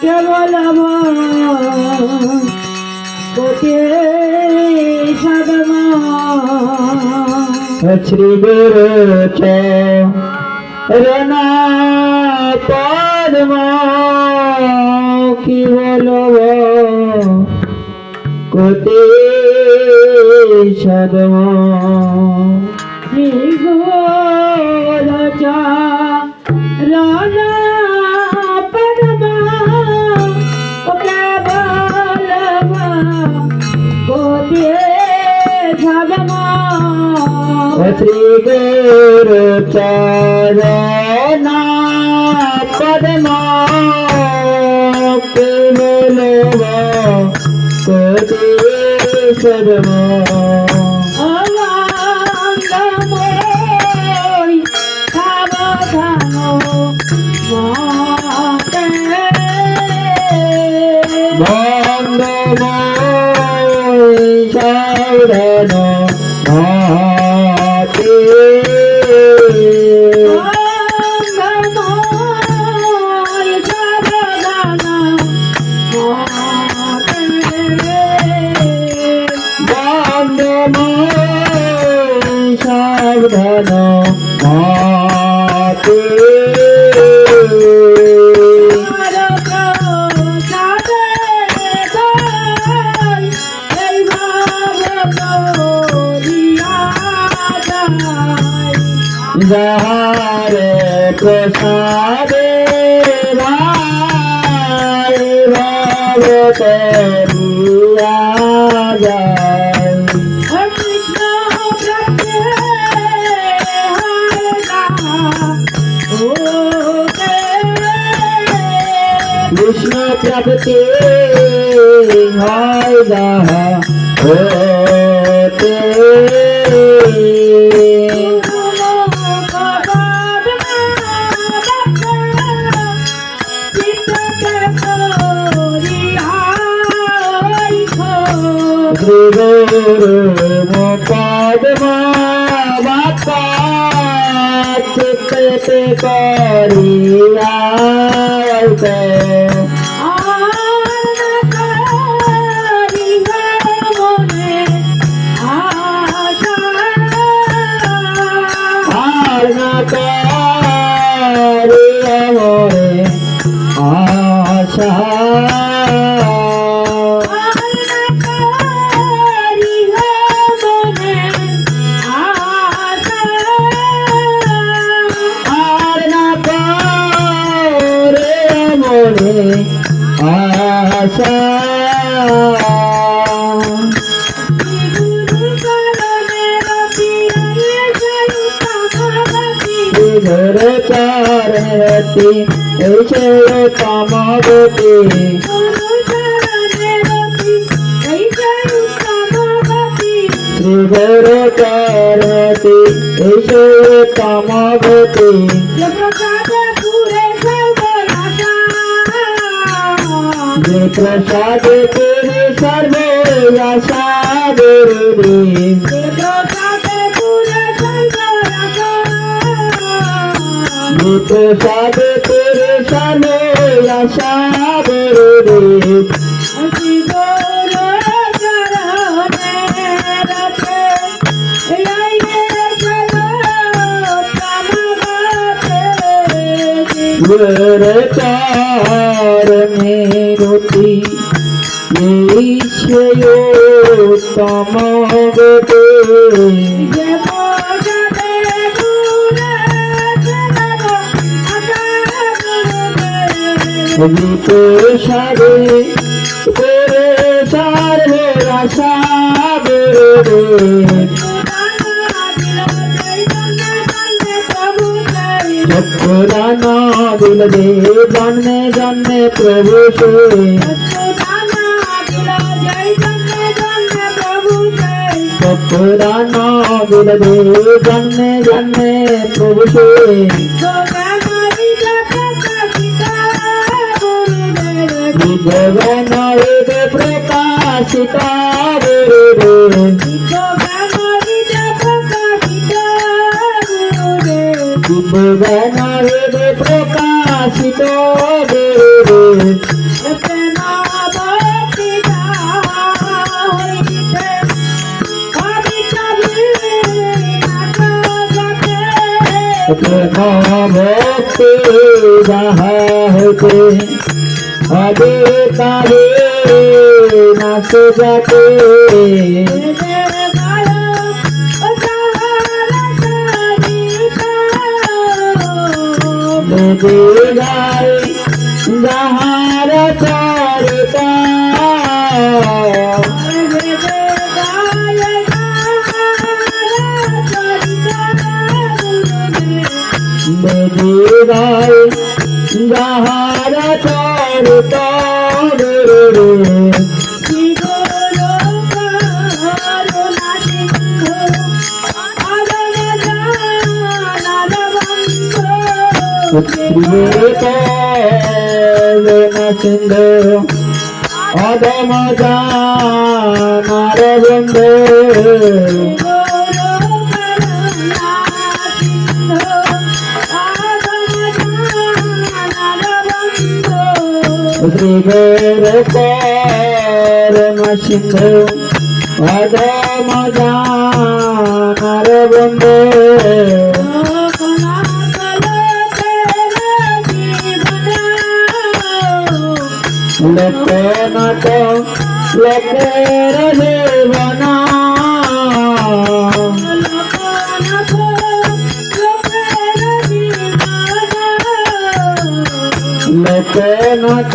কেবল আমার কোটে সাধনা। শ্রী গুরু চরণা পদ্ম কি বলব কোটি সদম শ্রীগোরচা রানা শ্রী গুরু চরণা পদ্ম কি বলব যাহারে প্রসাদে রায় ভগতে দিয়া যায় কৃষ্ণ প্রাপ্তি হয় যাহা হতে। শ্রী পদ্মা বাপা চিত্তে করিয়া আর ধরে চারতি এসে কামবতী। শ্রীধর চারতি এসে কামবতী। যে প্রসাদ সর্বে আশা যে প্রসাদ করে সর্বে আশা গুরে চারণে রতি ঈশ্বয় তমগতে গীতে সারে করে সারে আশা বেরোবে চক্ষুদানা দিল দে জন্মে জন্মে প্রভু সে। চক্ষুদানা দিল দে জন্মে জন্মে প্রভু গগনরিতে প্রকাশিত গগনরিতে প্রকাশিত ভক্তি যাহা হইতে আদে তারে নাচ যাতে যাহার চরিতা বেদে গায় যাহার চরিতা সিন্ধু অদম গুরু করম সিন্ধু অদম জানার বন্ধু। লোকনাথ লোকের জীবনা Loknath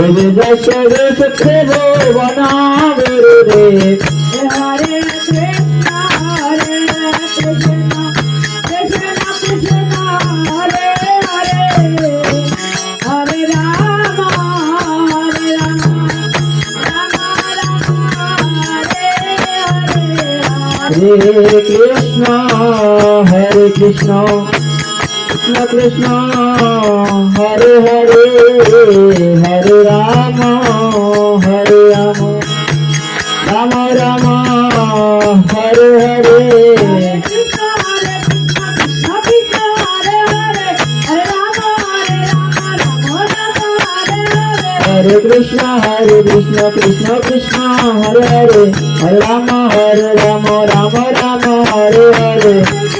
Holy blessed is the Lord, Krishna Hare Hare Hare Ram Hare Ram Ram Ram Hare Hare Hare Krishna, Hare Krishna, Krishna Krishna, Hare Hare, Hare Rama, Hare Rama, Rama Rama, Hare Hare.